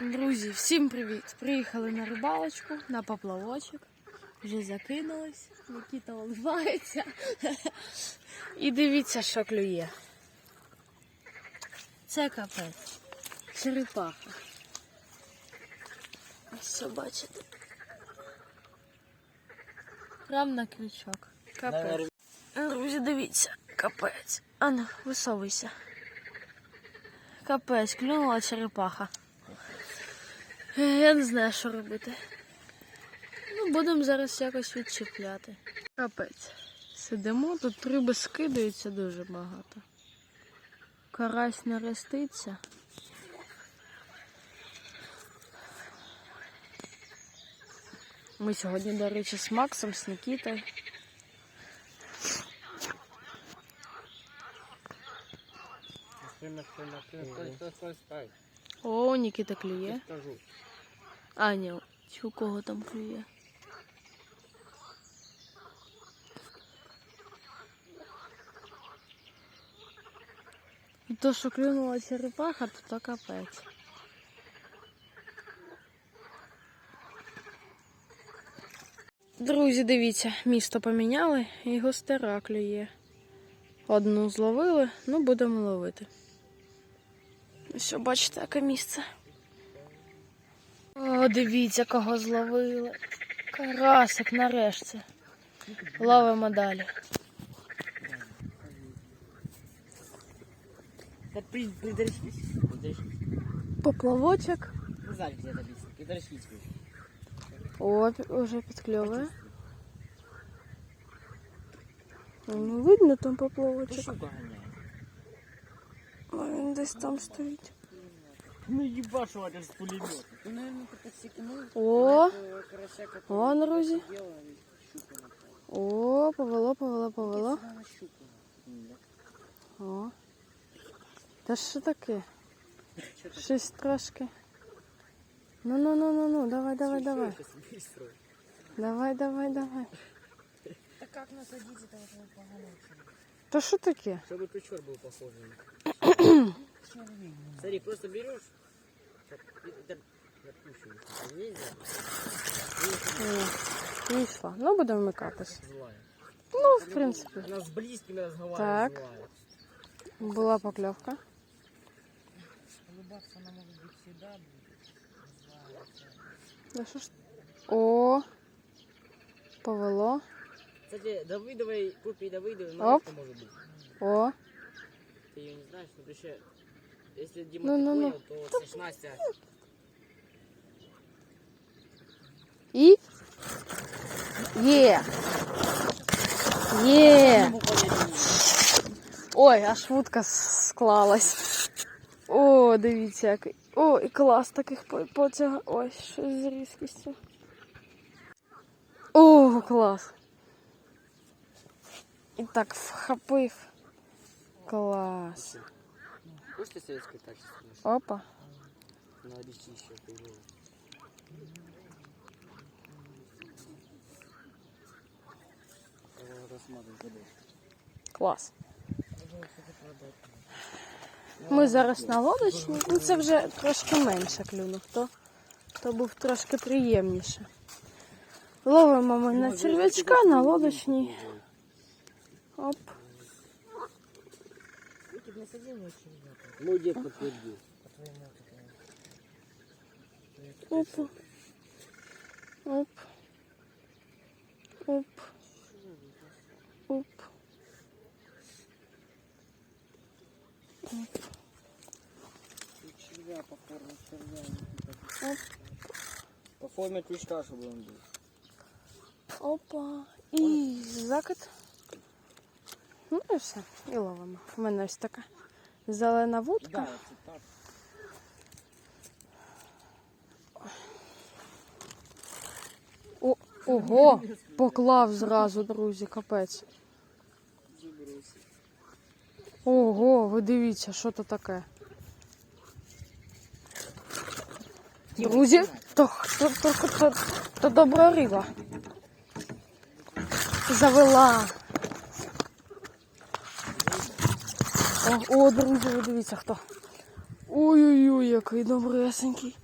Друзі, всім привіт! Приїхали на рибалочку, на поплавочок. Вже закинулись, Нікіта улыбається. І дивіться, що клює. Це капець. Черепаха. Ось що бачите. Прям на крючок. Капець. Друзі, дивіться, капець. Ану, висовуйся. Капець, клюнула черепаха. Е, Я не знаю, що робити. Ну, будемо зараз якось відчіпляти. Капець. Сидимо, тут риби скидаються дуже багато. Карась не роститься. Ми сьогодні, до речі, з Максом, з Нікітою. Стой, стой, стой, стой. О, Нікіта клює. А, ні, у кого там клює? То, що клюнула черепаха, то то капець. Друзі, дивіться, місто поміняли і гостера клює. Одну зловили, ну будемо ловити. Ось, бачите, яке місце. О, дивіться, кого зловили. Карасик нарешті. Ловимо далі. Да при, придорожись. Поплавочок. Ну. О, вже підкльовує. Ну, видно там поплавочок. А він десь там стоїть. Ну ебашу это с пулемета. Ну, наверное, ты подсекнул. О, Карася, который о, друзі. сидела, и щуку напала. О, повело, повело, повело. Сюда на щуку. Да. О. Та що таке? Что ты? Щось трошки. Ну, ну, ну, ну, ну, давай, давай, давай. Сейчас быстро. Давай, давай, давай. Да как насадить это вот поганое? Та що таке? Чтобы печор был похожий. Смотри, просто берешь. так. Нельзя. Ні, Вийшла. Ну, будемо вмикатись. Ну, в принципі. Она с близкими разговаривает. Так. Була покльовка. Улыбаться она может быть всегда. Да що ж? О, повело. Кстати, Давыдовой, копии Оп. малышка может быть. О, Ты ее не знаешь, но вообще, если Дима Ну, ты ну, ну. то это ж Настя. і. Є. Не имею. Ой, аж вудка склалась. О, дивіться, який. О, і клас таких по- потяг. Ой, щось з різкістю. О, клас. І так вхопив. Клас. После советской качества Опа. на лисище появилось. Э, Рассматривать. Клас. Ми зараз на лодочні. Ну це вже трошки менше клюнув, то, то був трошки приємніше. Ловимо ми на черв'ячка на лодочній. Ну, дед подтвердил. Оп. Оп. Оп. Оп. Червя по форме червя. Оп. По форме крючка, чтобы он был. Опа. І закид. Ну і все. І ловимо. У мене ось така зелена вудка. О, ого! Поклав зразу, друзі, капець. Ого, ви дивіться, що то таке. Друзі, то, то, то, то, то добра риба. Завела. О, о, друзі, ви дивіться хто. Ой-ой-ой, який добресенький.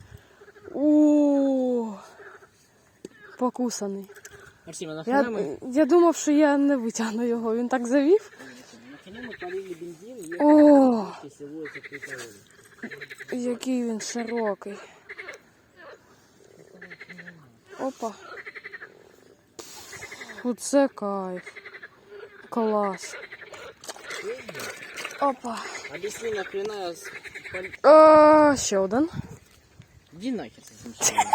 О, покусаний. Максим, а Я, ми... я думав, що я не витягну його. Він так завів. Нахрена ми полили бензин, і О, який він широкий. Опа. Оце кайф. Клас. Опа. Объясни, нахрена я А, ще один. Иди нахер этим.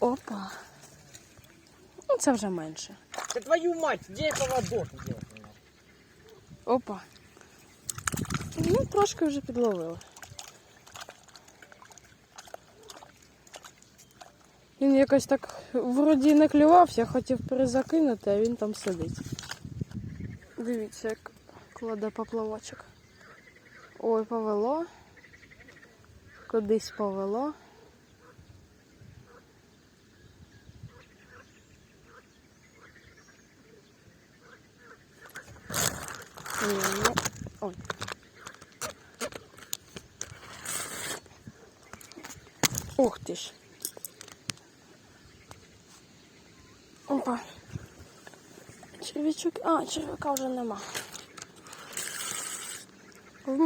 Опа. Ну, це вже менше. Да твою мать, где поводок делать? Опа. Ну, трошки вже підловили. Він якось так вроді не клювався, хотів перезакинути, а він там сидить. Дивіться, як кладе поплавочок. Ой, повело. Кудись повело. Ні, ну, ой. Ух ти ж. Опа. Червячок. А, червяка вже нема.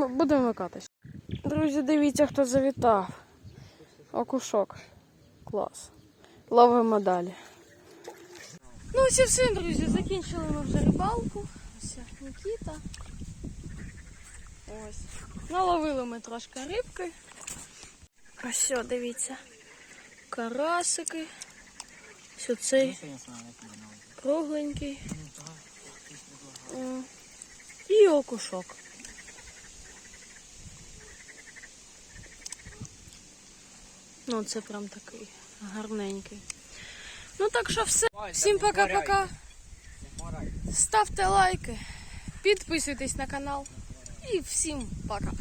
Будемо вмикатись. Друзі, дивіться, хто завітав. Окушок. Клас. Ловимо далі. Ну, ось і все, друзі. Закінчили ми вже рибалку. Ось Нікіта. Ось. Наловили ми трошки рибки. Ось все, дивіться. Карасики. Ось цей кругленький. І окушок. Ну, це прям такий гарненький. Ну так що все. Всім пока-пока. Ставте лайки, підписуйтесь на канал і всім пока.